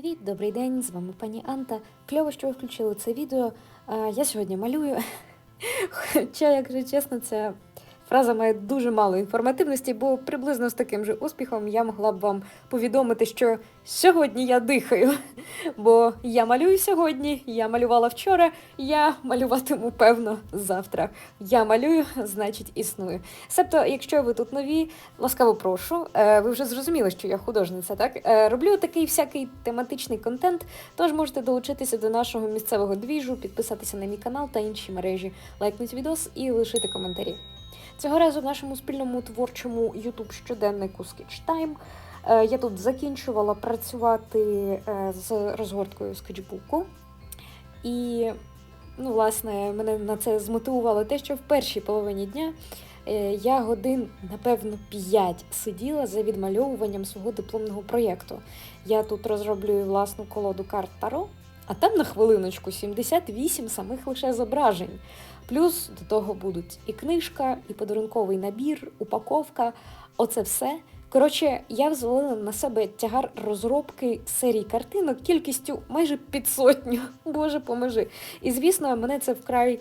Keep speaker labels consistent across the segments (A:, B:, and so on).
A: Привіт, добрий день! З вами пані Анта. Кльово, що ви включили це відео. Я сьогодні малюю. Хоча, якщо чесно, ця фраза має дуже мало інформативності, бо приблизно з таким же успіхом я могла б вам повідомити, що сьогодні я дихаю. Бо я малюю сьогодні, я малювала вчора, я малюватиму певно завтра. Я малюю, значить, існую. Себто, якщо ви тут нові, ласкаво прошу. Е, Ви вже зрозуміли, що я художниця, так? Е, Роблю такий всякий тематичний контент, тож можете долучитися до нашого місцевого двіжу, підписатися на мій канал та інші мережі, лайкнути відос і лишити коментарі. Цього разу в нашому спільному творчому YouTube щоденнику Sketch Time е, я тут закінчувала працювати е, з розгорткою скетчбуку. І, ну, власне, мене на це змотивувало те, що в першій половині дня е, я годин, напевно, 5 сиділа за відмальовуванням свого дипломного проєкту. Я тут розроблюю власну колоду карт Таро, а там на хвилиночку 78 самих лише зображень. Плюс до того будуть і книжка, і подарунковий набір, упаковка. Оце все. Коротше, я взвалила на себе тягар розробки серій картинок кількістю майже під сотню. Боже, поможи. І звісно, мене це вкрай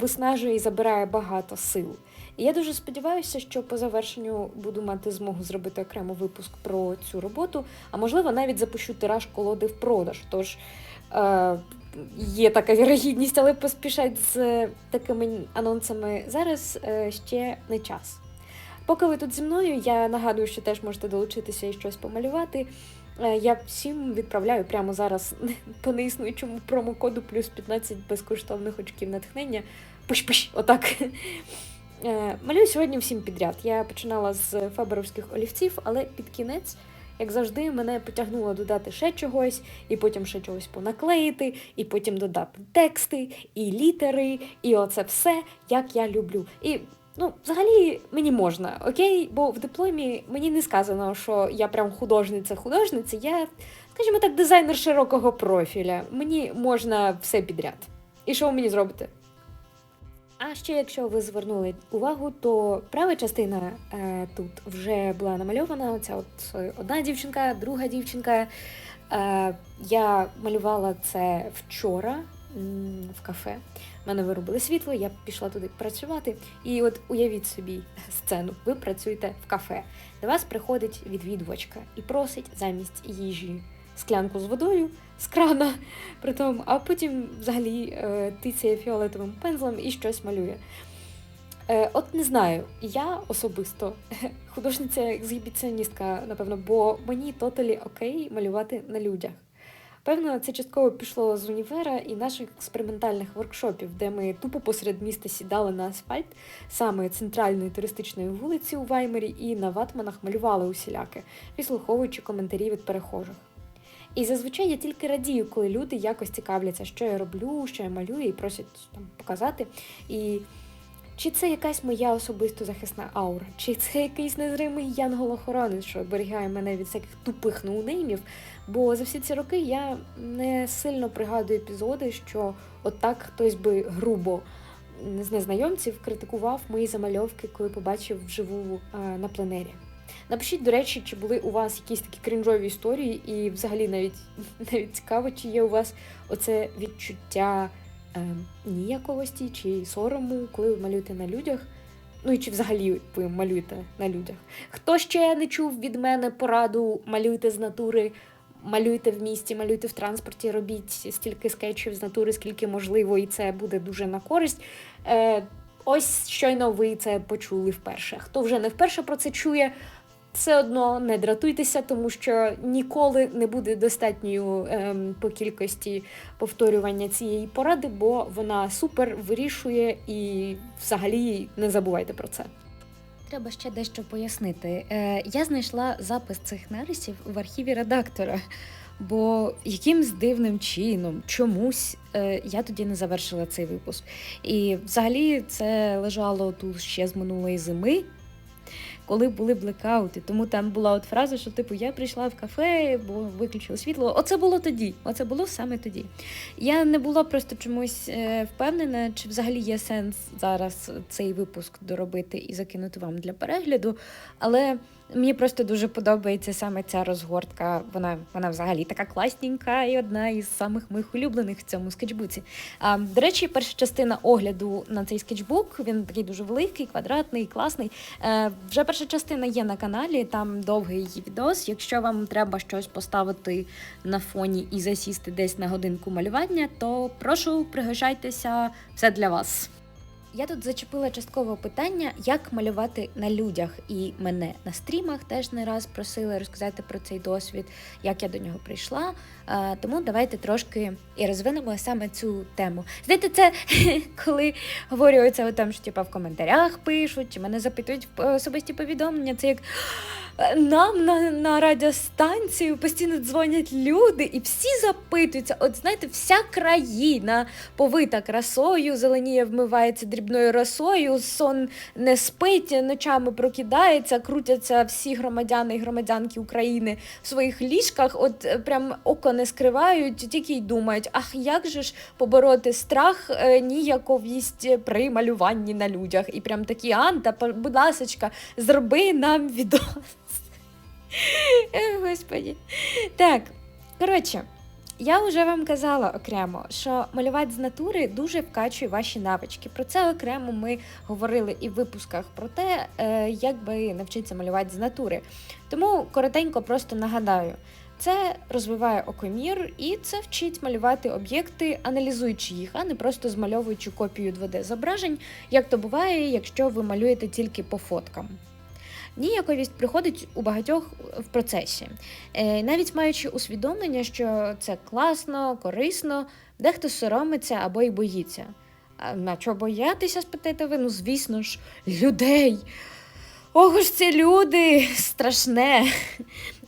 A: виснажує і забирає багато сил. І я дуже сподіваюся, що по завершенню буду мати змогу зробити окремо випуск про цю роботу, а можливо навіть запущу тираж колоди в продаж. Тож е, є така вірогідність, але поспішать з такими анонсами зараз е, ще не час. Поки ви тут зі мною, я нагадую, що теж можете долучитися і щось помалювати. Е, Я всім відправляю прямо зараз по неіснуючому промокоду плюс 15 безкоштовних очків натхнення. Пиш-пиш, отак. Е, Малюю сьогодні всім підряд. Я починала з фаберовських олівців, але під кінець, як завжди, мене потягнуло додати ще чогось, і потім ще чогось понаклеїти, і потім додати тексти, і літери, і оце все, як я люблю. І Ну, взагалі мені можна, окей? Бо в дипломі мені не сказано, що я прям художниця-художниця. Я, скажімо так, дизайнер широкого профіля. Мені можна все підряд. І що ви мені зробите? А ще, якщо ви звернули увагу, то права частина е, тут вже була намальована. Оця от е, одна дівчинка, друга дівчинка. Е, я малювала це вчора в кафе. У мене виробили світло, я пішла туди працювати. І от уявіть собі сцену, ви працюєте в кафе. До вас приходить відвідувачка і просить замість їжі склянку з водою з крана, притом, а потім взагалі е, тицяє фіолетовим пензлем і щось малює. Е, от не знаю, я особисто художниця ексгібіціоністка, напевно, бо мені тоталі окей малювати на людях. Певно, це частково пішло з універа і наших експериментальних воркшопів, де ми тупо посеред міста сідали на асфальт, саме центральної туристичної вулиці у Ваймері, і на ватманах малювали усіляки, підслуховуючи коментарі від перехожих. І зазвичай я тільки радію, коли люди якось цікавляться, що я роблю, що я малюю, і просять там показати. І чи це якась моя особисто захисна аура, чи це якийсь незримий янгол-охоронець, що оберігає мене від всяких тупих ноунеймів, Бо за всі ці роки я не сильно пригадую епізоди, що отак хтось би грубо з незнайомців критикував мої замальовки, коли побачив вживу е, на пленері. Напишіть, до речі, чи були у вас якісь такі крінжові історії, і взагалі навіть навіть цікаво, чи є у вас оце відчуття е, ніяковості чи сорому, коли ви малюєте на людях. Ну і чи взагалі ви малюєте на людях? Хто ще не чув від мене пораду малюйте з натури? малюйте в місті, малюйте в транспорті, робіть стільки скетчів з натури, скільки можливо, і це буде дуже на користь. Е, Ось щойно ви це почули вперше. Хто вже не вперше про це чує, все одно не дратуйтеся, тому що ніколи не буде достатньою ем, по кількості повторювання цієї поради, бо вона супер вирішує і взагалі не забувайте про це. Треба ще дещо пояснити. Е, я знайшла запис цих нарисів в архіві редактора, бо якимсь дивним чином, чомусь е, я тоді не завершила цей випуск. І взагалі це лежало тут ще з минулої зими. Коли були блекаути. Тому там була от фраза, що типу я прийшла в кафе, бо виключили світло. Оце було тоді. Оце було саме тоді. Я не була просто чомусь е, впевнена, чи взагалі є сенс зараз цей випуск доробити і закинути вам для перегляду. Але мені просто дуже подобається саме ця розгортка. Вона, вона взагалі така класненька і одна із самих моїх улюблених в цьому скетчбуці. А, до речі, перша частина огляду на цей скетчбук, він такий дуже великий, квадратний, класний. Е, вже перша частина є на каналі, там довгий відос. Якщо вам треба щось поставити на фоні і засісти десь на годинку малювання, то прошу пригощайтеся, все для вас. Я тут зачепила частково питання, як малювати на людях, і мене на стрімах теж не раз просили розказати про цей досвід, як я до нього прийшла. Тому давайте трошки і розвинемо саме цю тему. Знаєте, це коли говорю оце там, що типа в коментарях пишуть, чи мене запитують в особисті повідомлення. Це як нам на, на радіостанцію постійно дзвонять люди, і всі запитуються. От знаєте, вся країна повита красою, зеленіє вмивається дрібною росою, сон не спить, ночами прокидається, крутяться всі громадяни і громадянки України в своїх ліжках. От е, прям око не скривають, тільки й думають, ах, як же ж побороти страх е, ніяковість при малюванні на людях. І прям такі Анта, будь ласочка, зроби нам відос. Господі. Так, коротше. Я вже вам казала окремо, що малювати з натури дуже вкачує ваші навички. Про це окремо ми говорили і в випусках про те, е, як би навчитися малювати з натури. Тому коротенько просто нагадаю. Це розвиває окомір і це вчить малювати об'єкти, аналізуючи їх, а не просто змальовуючи копію 2D зображень, як то буває, якщо ви малюєте тільки по фоткам. Ніяковість приходить у багатьох в процесі, Е, навіть маючи усвідомлення, що це класно, корисно, дехто соромиться або й боїться. На чого боятися, спитаєте ви? Ну, звісно ж, людей. Ого ж це люди страшне.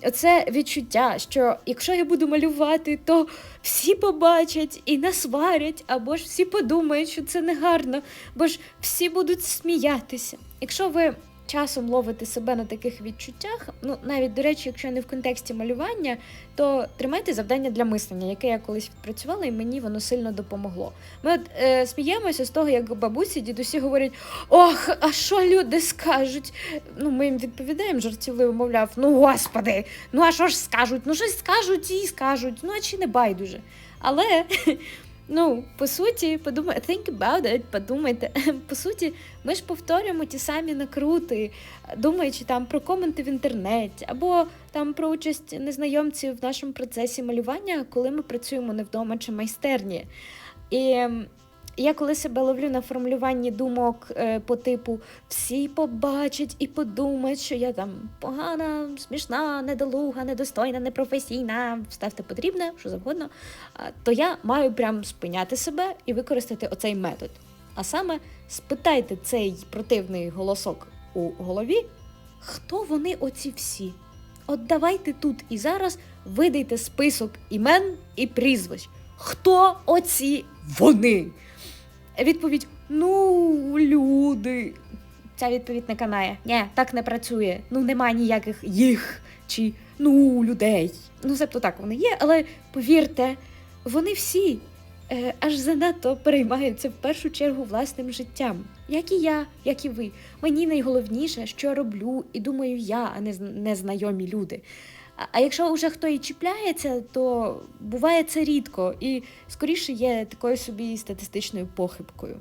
A: Оце відчуття, що якщо я буду малювати, то всі побачать і насварять, або ж всі подумають, що це негарно, бо ж всі будуть сміятися. Якщо ви часом ловите себе на таких відчуттях, ну навіть до речі, якщо не в контексті малювання, то тримайте завдання для мислення, яке я колись відпрацювала, і мені воно сильно допомогло. Ми от е, сміємося з того, як бабусі, дідусі говорять: ох, а що люди скажуть? Ну, ми їм відповідаємо жартівливо, мовляв, ну господи, ну а що ж скажуть? Ну щось скажуть і скажуть, ну а чи не байдуже. Але. Ну, по суті, подумай, think about it, подумайте. По суті, ми ж повторюємо ті самі накрути, думаючи там про коменти в інтернеті, або там про участь незнайомців в нашому процесі малювання, коли ми працюємо не вдома чи майстерні. І я коли себе ловлю на формулюванні думок е, по типу всі побачать і подумають, що я там погана, смішна, недолуга, недостойна, непрофесійна, вставте потрібне, що завгодно, то я маю прям спиняти себе і використати оцей метод. А саме спитайте цей противний голосок у голові, хто вони оці всі. От давайте тут і зараз видайте список імен і прізвищ. Хто оці вони? Відповідь: Ну, люди. Ця відповідь не канає. Ні, так не працює. Ну, нема ніяких їх чи ну людей. Ну, себто так вони є, але повірте, вони всі е, аж занадто переймаються в першу чергу власним життям. Як і я, як і ви. Мені найголовніше, що роблю, і думаю я, а не незнайомі люди. А- якщо вже хто і чіпляється, то буває це рідко і скоріше є такою собі статистичною похибкою.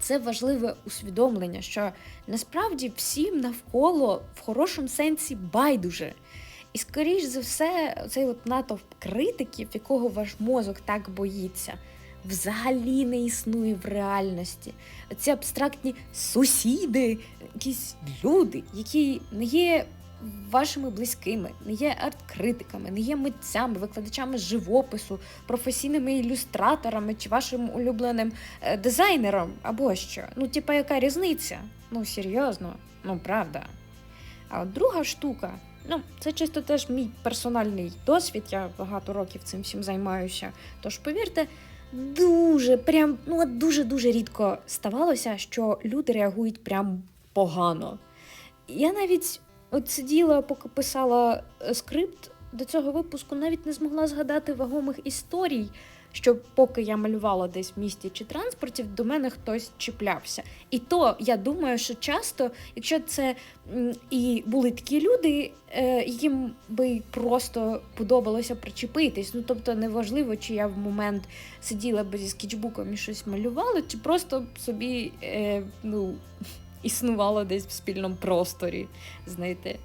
A: Це важливе усвідомлення, що насправді всім навколо в хорошому сенсі байдуже. І скоріш за все, цей от натовп критиків, якого ваш мозок так боїться, взагалі не існує в реальності. Ці абстрактні сусіди, якісь люди, які не є вашими близькими, не є арт-критиками, не є митцями, викладачами живопису, професійними ілюстраторами чи вашим улюбленим е, дизайнером або що. Ну, типа, яка різниця? Ну, серйозно, ну правда. А от друга штука, ну, це чисто теж мій персональний досвід, я багато років цим всім займаюся. Тож повірте, дуже, прям, ну дуже-дуже рідко ставалося, що люди реагують прям погано. Я навіть от сиділа, поки писала е, скрипт до цього випуску, навіть не змогла згадати вагомих історій, що поки я малювала десь в місті чи транспорті, до мене хтось чіплявся. І то я думаю, що часто, якщо це і були такі люди, е, їм би просто подобалося причепитись. Ну тобто неважливо, чи я в момент сиділа би зі скетчбуком і щось малювала, чи просто собі е, ну, існувала десь в спільному просторі, знаєте.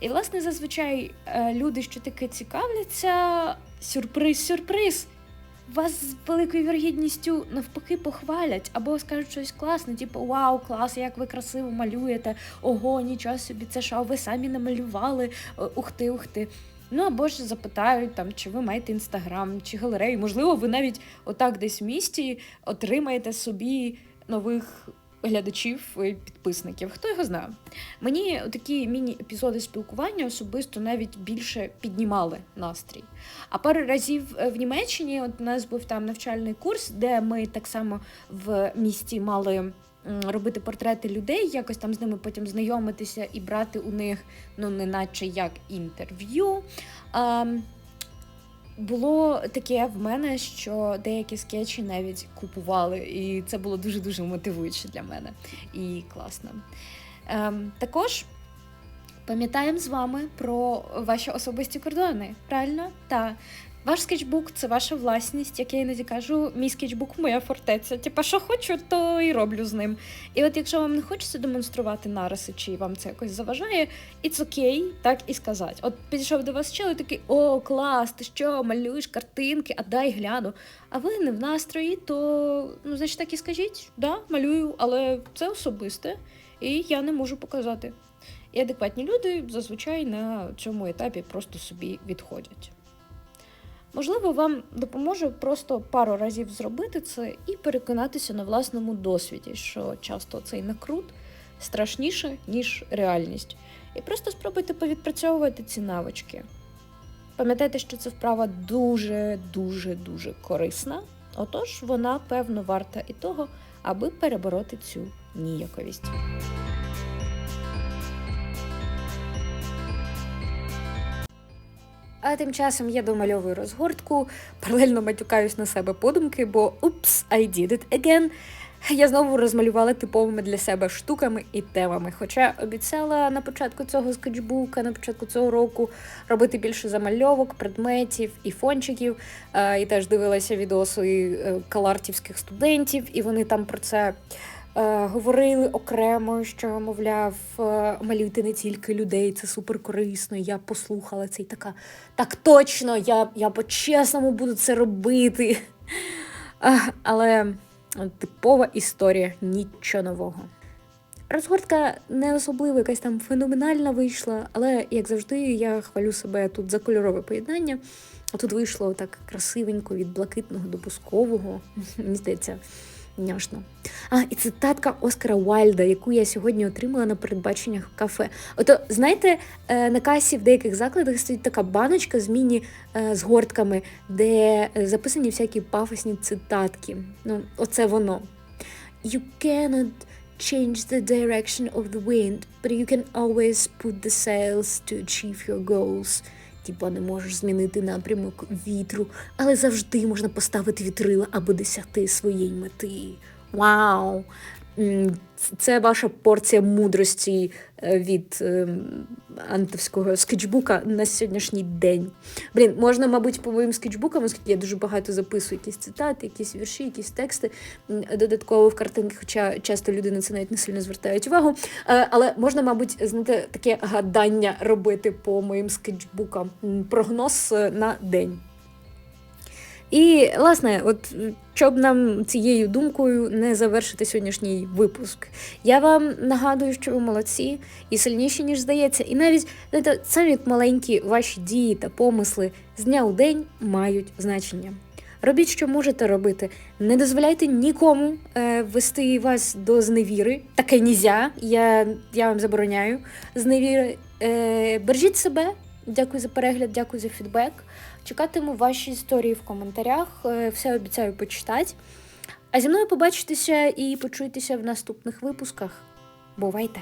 A: І, власне, зазвичай е, люди, що таке цікавляться, сюрприз-сюрприз. Вас з великою вірогідністю навпаки похвалять або скажуть щось класне, типу Вау, клас, як ви красиво малюєте, ого, нічого собі, це що, ви самі намалювали, Е, ух ти. Ну або ж запитають там, чи ви маєте інстаграм, чи галерею. Можливо, ви навіть отак десь в місті отримаєте собі нових глядачів і підписників. Хто його знає? Мені такі міні-епізоди спілкування особисто навіть більше піднімали настрій. А пару разів е, в Німеччині от у нас був там навчальний курс, де ми так само в місті мали робити портрети людей, якось там з ними потім знайомитися і брати у них, ну, не наче як інтерв'ю. Було таке в мене, що деякі скетчі навіть купували, і це було дуже-дуже мотивуюче для мене і класно. Ем, також пам'ятаємо з вами про ваші особисті кордони, правильно? Та ваш скетчбук це ваша власність, як я іноді кажу, мій скетчбук моя фортеця. Типа, що хочу, то і роблю з ним. І от якщо вам не хочеться демонструвати нариси, чи вам це якось заважає, it's окей, так і сказати. От підійшов до вас і такий: о, клас, ти що, малюєш картинки, а дай гляну. А ви не в настрої, то ну, значить так і скажіть, да, малюю, але це особисте, і я не можу показати. І адекватні люди зазвичай на цьому етапі просто собі відходять. Можливо, вам допоможе просто пару разів зробити це і переконатися на власному досвіді, що часто цей накрут страшніше, ніж реальність. І просто спробуйте повідпрацьовувати ці навички. Пам'ятайте, що це вправа дуже, дуже, дуже корисна. Отож, вона певно варта і того, аби перебороти цю ніяковість. А тим часом я домальовую розгортку, паралельно матюкаюсь на себе подумки, бо упс, I did it again. Я знову розмалювала типовими для себе штуками і темами. Хоча обіцяла на початку цього скетчбука, на початку цього року робити більше замальовок, предметів і фончиків. Е, І теж дивилася відоси е, калартівських студентів, і вони там про це говорили окремо, що, мовляв, е, малюйте не тільки людей, це супер корисно. Я послухала це і така. Так точно, я, я по-чесному буду це робити. Але типова історія, нічого нового. Розгортка не особливо якась там феноменальна вийшла, але, як завжди, я хвалю себе тут за кольорове поєднання. А Тут вийшло так красивенько від блакитного до бускового. Мені здається, няшно. А, і цитатка Оскара Уайльда, яку я сьогодні отримала на передбаченнях в кафе. Ото, знаєте, е, на касі в деяких закладах стоїть така баночка з міні е, згортками, де е, записані всякі пафосні цитатки. Ну, оце воно. You cannot change the direction of the wind, but you can always put the sails to achieve your goals. Типа не можеш змінити напрямок вітру, але завжди можна поставити вітрила, аби досягти своєї мети. Вау! Це ваша порція мудрості е, від ем, антовського скетчбука на сьогоднішній день. Блін, можна, мабуть, по моїм скетчбукам, оскільки я дуже багато записую якісь цитати, якісь вірші, якісь тексти додатково в картинки, хоча часто люди на це навіть не сильно звертають увагу. Е, Але можна, мабуть, знаєте, таке гадання робити по моїм скетчбукам. Прогноз е, на день. І, власне, от щоб нам цією думкою не завершити сьогоднішній випуск. Я вам нагадую, що ви молодці і сильніші, ніж здається. І навіть знаєте, самі маленькі ваші дії та помисли з дня у день мають значення. Робіть, що можете робити. Не дозволяйте нікому е, вести вас до зневіри. Таке нізя. Я, я вам забороняю зневіри. Е, бережіть себе. Дякую за перегляд, дякую за фідбек. Чекатиму ваші історії в коментарях. Е, Все обіцяю почитати. А зі мною побачитеся і почуйтеся в наступних випусках. Бувайте!